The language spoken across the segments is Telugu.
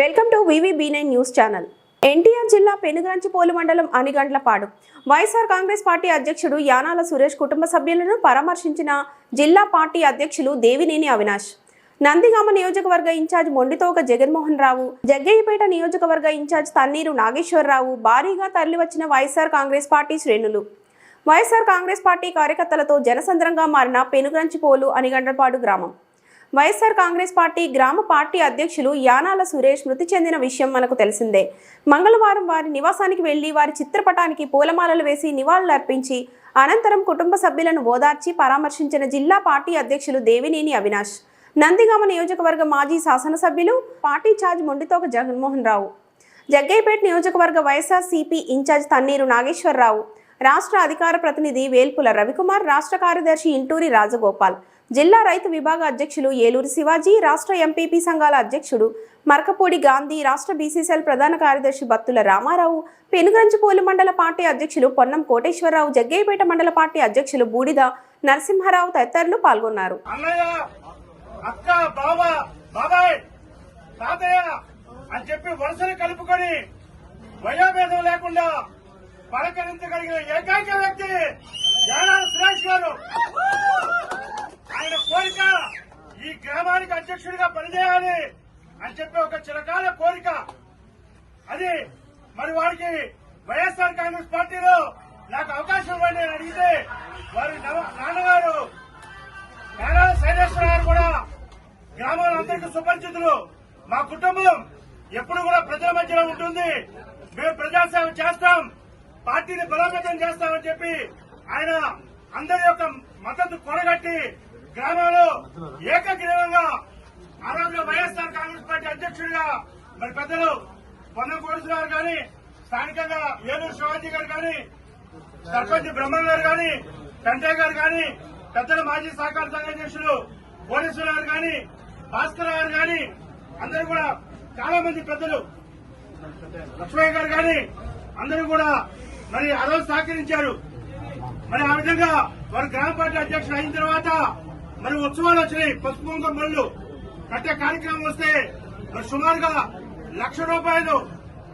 Welcome to B nine news channel. NTR జిల్లా పెనుగంచిపోలు మండలం అనిగండ్లపాడు. వైఎస్ఆర్ కాంగ్రెస్ పార్టీ అధ్యక్షుడు యానాల సురేష్ కుటుంబ సభ్యులను పరామర్శించిన జిల్లా పార్టీ అధ్యక్షులు దేవినేని అవినాష్. నందిగామ నియోజకవర్గ ఇన్ఛార్జ్ మొండితోక జగన్మోహన్ రావు జగ్గయ్యపేట నియోజకవర్గ ఇన్ఛార్జ్ తన్నీరు నాగేశ్వరరావు భారీగా తరలివచ్చిన వైఎస్ఆర్ కాంగ్రెస్ పార్టీ శ్రేణులు. వైఎస్ఆర్ కాంగ్రెస్ పార్టీ కార్యకర్తలతో జనసంద్రంగా మారిన పెనుగంచిపోలు అనిగండ్లపాడు గ్రామం. వైఎస్ఆర్ కాంగ్రెస్ పార్టీ గ్రామ పార్టీ అధ్యక్షులు యానాల సురేష్ మృతి చెందిన విషయం మనకు తెలిసిందే. మంగళవారం వారి నివాసానికి వెళ్ళి వారి చిత్రపటానికి పూలమాలలు వేసి నివాళులర్పించి అనంతరం కుటుంబ సభ్యులను ఓదార్చి పరామర్శించిన జిల్లా పార్టీ అధ్యక్షులు దేవినేని అవినాష్ నందిగామ నియోజకవర్గ మాజీ శాసనసభ్యులు పార్టీ ఛార్జ్ మొండితోక జగన్మోహన్ రావు జగ్గైపేట్ నియోజకవర్గ YSR CP incharge Tanneeru Nageswararao రాష్ట్ర అధికార ప్రతినిధి వేల్పుల రవికుమార్ రాష్ట్ర కార్యదర్శి ఇంటూరి రాజగోపాల్ జిల్లా రైతు విభాగ అధ్యక్షులు ఏలూరు శివాజీ రాష్ట్ర ఎంపీపీ సంఘాల అధ్యక్షుడు మరకపూడి గాంధీ రాష్ట్ర బీసీసీఎల్ ప్రధాన కార్యదర్శి బత్తుల రామారావు పెనుగంచిపోలు మండల పార్టీ అధ్యక్షులు పొన్నం కోటేశ్వరరావు జగ్గయ్యపేట మండల పార్టీ అధ్యక్షులు బూడిద నరసింహారావు తదితరులు పాల్గొన్నారు. అని చెప్పి వరుసలు కలుపుకొని వయోభేదం లేకుండా పలకరించగలిగిన ఏకైక వ్యక్తి యానాల సురేష్ గారు. ఆయన కోరిక ఈ గ్రామానికి అధ్యక్షుడిగా పనిచేయాలి అని చెప్పి ఒక చిరకాల కోరిక. అది మరి వారికి వైఎస్ఆర్ కాంగ్రెస్ పార్టీలో నాకు అవకాశం ఇవ్వండి అని అడిగితే వారి నాన్నగారు నారా శైలేశ్వర గారు కూడా గ్రామాల అందరికీ సుపరిచితులు. మా కుటుంబం ఎప్పుడు కూడా ప్రజల మధ్యలో ఉంటుంది. మేము ప్రజాసేవ చేస్తాం. పార్టీని బలోపేతం చేస్తామని చెప్పి ఆయన అందరి యొక్క మద్దతు కొనగట్టి గ్రామంలో ఏకగ్రీవంగా ఆ రోజు వైఎస్ఆర్ కాంగ్రెస్ పార్టీ అధ్యక్షుడిగా మరి పెద్దలు పొన్నం కోటేశ్వర గారు కానీ స్థానికంగా ఏలూరు శివాజీ గారు కానీ సర్పంచ్ బ్రహ్మం గారు గాని కంటే గారు గాని పెద్దల మాజీ సహకార సంఘ అధ్యక్షులు కోటేశ్వర గారు గాని భాస్కర్ గారు గాని అందరూ కూడా చాలా మంది పెద్దలు లక్ష్మయ్య గారు గాని అందరూ కూడా మరి ఆ రోజు సహకరించారు. మరి ఆ విధంగా వారు గ్రామ పార్టీ అధ్యక్షుడు అయిన తర్వాత మరి ఉత్సవాలు వచ్చినాయి. పసుపు కుంకుమ బళ్ళు కట్టే కార్యక్రమం వస్తే మరి సుమారుగా లక్ష రూపాయలు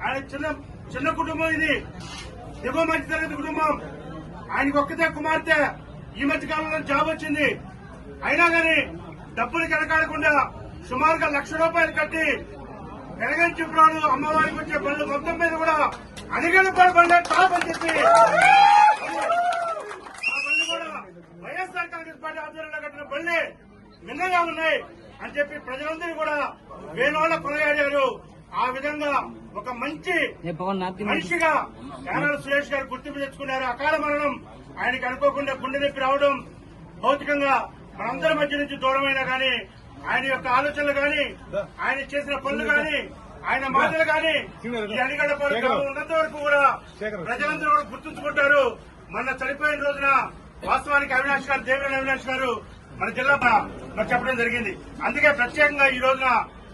ఆయన చిన్న చిన్న కుటుంబం ఇది. దిగువ మధ్య తరగతి కుటుంబం. ఆయనకు ఒక్కతే కుమార్తె. ఈ మధ్య కాలంలో జాబ్ వచ్చింది. అయినా గాని డబ్బులు కనకాడకుండా సుమారుగా లక్ష రూపాయలు కట్టి వెలగంచి ప్రాణులు అమ్మవారికి వచ్చే బళ్ళు మొత్తం మీద కూడా టాప్ అని చెప్పి. వైఎస్ఆర్ కాంగ్రెస్ పార్టీ ఆధ్వర్యంలో కట్టిన బళ్ళే మిన్నగా ఉన్నాయి అని చెప్పి ప్రజలందరూ కూడా వేణోళ్ళ కొనగాడారు ఆ విధంగా ఒక మంచి మనిషిగా యానాల సురేష్ గారు గుర్తింపు తెచ్చుకున్నారు. అకాల మరణం ఆయనకి అనుకోకుండా గుండె నొప్పి రావడం భౌతికంగా మనందరి మధ్య నుంచి దూరమైనా గానీ ఆయన యొక్క ఆలోచనలు గాని ఆయన చేసిన పనులు గాని ఆయన మాటలు గాని ఈ గ్రామం ఉన్నంత వరకు కూడా ప్రజలందరూ కూడా గుర్తుంచుకుంటారు. మొన్న చనిపోయిన రోజున వాస్తవానికి అవినాష్ గారు దేవేంద్ర అవినాష్ గారు మన జిల్లా మరి చెప్పడం జరిగింది. అందుకే ప్రత్యేకంగా ఈ రోజున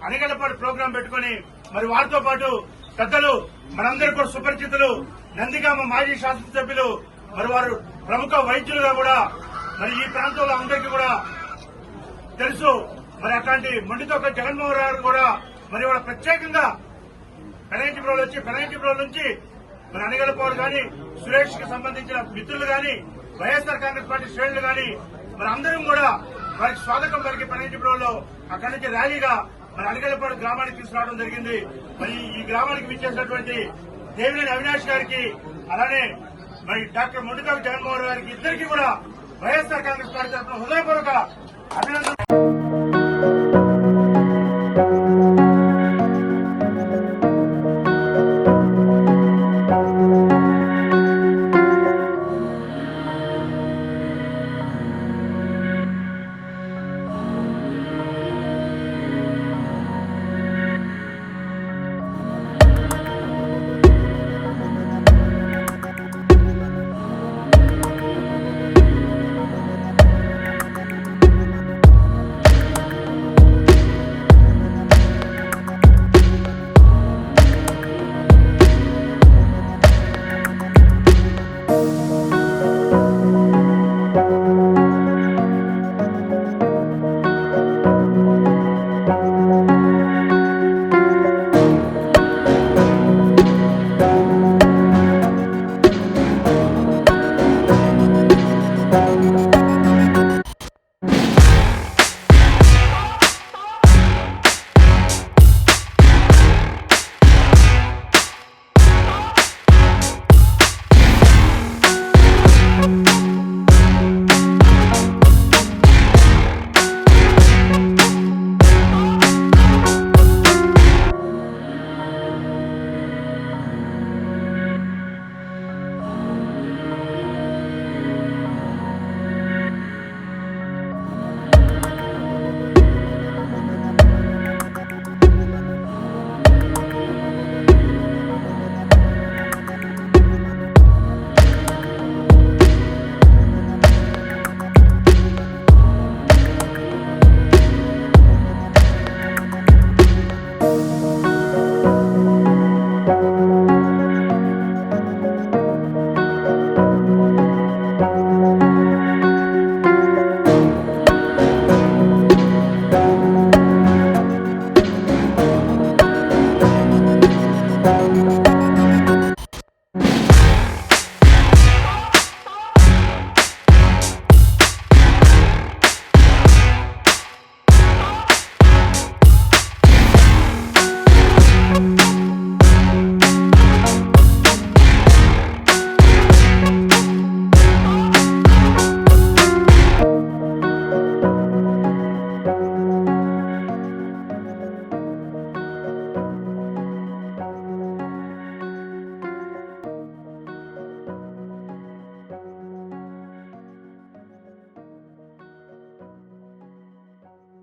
అనిగడపాటు ప్రోగ్రాం పెట్టుకుని మరి వారితో పాటు పెద్దలు మనందరూ కూడా సుపరిచితులు నందిగామ మాజీ శాసనసభ్యులు మరి వారు ప్రముఖ వైద్యులుగా కూడా మరి ఈ ప్రాంతంలో అందరికీ కూడా తెలుసు. మరి అట్లాంటి మొండితో జగన్మోహన్ రావు గారు కూడా మరి వాళ్ళ ప్రత్యేకంగా పెనగంటిపురం వచ్చి పెనగంటిపురం నుంచి మరి అనగలపోవడం కానీ సురేష్కి సంబంధించిన మిత్రులు కానీ వైఎస్ఆర్ కాంగ్రెస్ పార్టీ శ్రేణులు కానీ మరి అందరం కూడా వారికి స్వాగతం పలికి పెనగంటిపురంలో అక్కడి నుంచి ర్యాలీగా మరి అనగలపాడు గ్రామానికి తీసుకురావడం జరిగింది. మరి ఈ గ్రామానికి విచ్చేసినటువంటి దేవినేని అవినాష్ గారికి అలానే మరి డాక్టర్ మొండికాకు జగన్మోహన్ గారికి ఇద్దరికి కూడా వైఎస్ఆర్ కాంగ్రెస్ పార్టీ తరఫున హృదయపూర్వక అభినందన